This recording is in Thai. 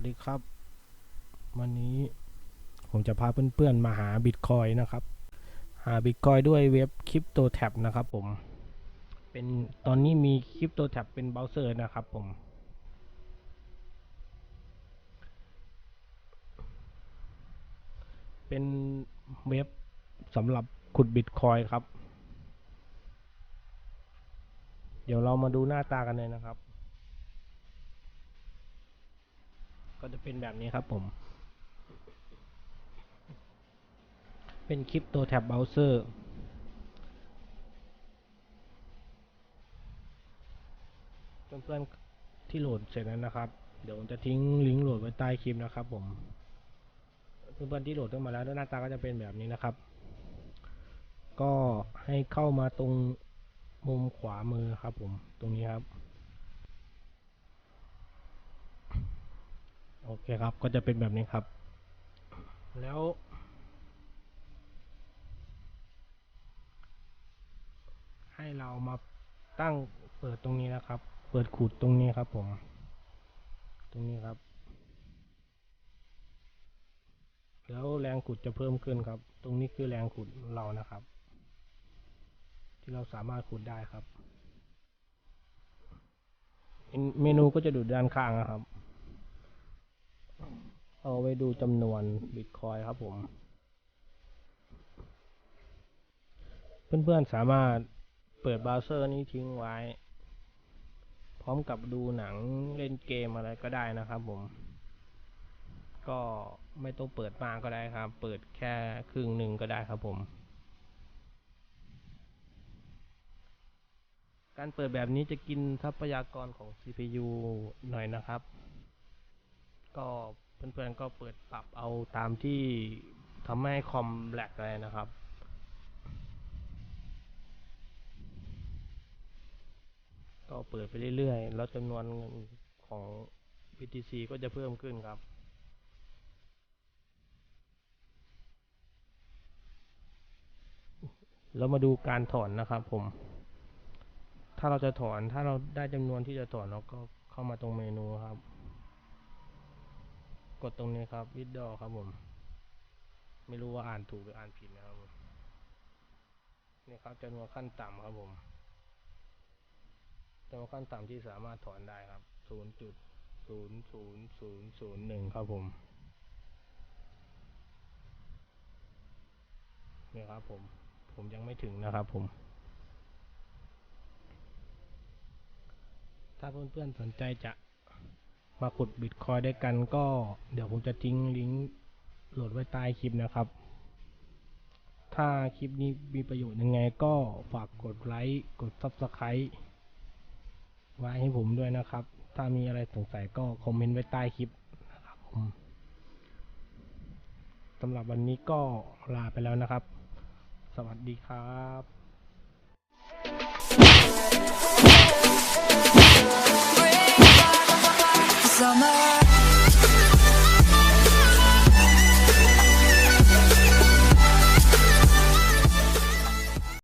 วัสดีครับ วันนี้ผมจะพาเพื่อนๆมาหาบิตคอยนะครับ หาบิตคอยด้วยเว็บคริปโตแท็บนะครับผม เป็นตอนนี้มีคริปโตแท็บเป็นเบราว์เซอร์นะครับผม เป็นเว็บสำหรับขุดบิตคอยครับ เดี๋ยวเรามาดูหน้าตากันเลยนะครับ ก็จะเป็นแบบนี้ครับผม เป็นคริปโตแท็บเบราว์เซอร์เพื่อนๆที่โหลดเสร็จแล้วนะครับ เดี๋ยวผมจะทิ้งลิงก์โหลดไว้ใต้คลิปนะครับผม เพื่อนๆที่โหลดเข้ามาแล้วหน้าตาก็จะเป็นแบบนี้นะครับ ก็ให้เข้ามาตรงมุมขวามือครับผม ตรงนี้ครับ โอเคครับ ก็จะเป็นแบบนี้ครับ แล้ว ให้เรามาตั้งเปิดตรงนี้นะครับ เปิดขุดตรงนี้ครับผม ตรงนี้ครับ แล้วแรงขุดจะเพิ่มขึ้นครับ ตรงนี้คือแรงขุดเรานะครับ ที่เราสามารถขุดได้ครับ เมนูก็จะดูด้านข้างนะครับ เอาไว้ดูจำนวนบิตคอยครับผม เพื่อนๆสามารถเปิดเบราว์เซอร์นี้ทิ้งไว้ พร้อมกับดูหนังเล่นเกมอะไรก็ได้นะครับผม ก็ไม่ต้องเปิดมากก็ได้ครับ เปิดแค่ครึ่งหนึ่งก็ได้ครับผม การเปิดแบบนี้จะกินทรัพยากรของ CPU หน่อยนะครับ ก็ เพื่อนๆก็เปิดปรับเอาตามที่ทำให้คอมแลกเลยนะครับก็เปิดไปเรื่อยๆ แล้วจำนวนเงินของ BTC ก็จะเพิ่มขึ้นครับ เรามาดูการถอนนะครับผม ถ้าเราจะถอน ถ้าเราได้จำนวนที่จะถอนเราก็เข้ามาตรงเมนูครับ กดตรงนี้ครับ withdraw ครับผม ไม่รู้ว่าอ่านถูกหรืออ่านผิดนะครับผมนี่ครับจำนวนขั้นต่ำครับผมจำนวนขั้นต่ำที่สามารถถอนได้ครับ0.00001ครับผมนี่ครับผม ผมยังไม่ถึงนะครับผม ถ้าเพื่อนๆสนใจจะ มาขุดบิตคอยด้วยกันก็เดี๋ยวผมจะทิ้งลิงก์โหลดไว้ใต้คลิปนะครับ ถ้าคลิปนี้มีประโยชน์ยังไงก็ฝากกดไลค์กด Subscribe ไว้ให้ผมด้วยนะครับ ถ้ามีอะไรสงสัยก็คอมเมนต์ไว้ใต้คลิปนะครับผมสำหรับวันนี้ก็ลาไปแล้วนะครับ สวัสดีครับ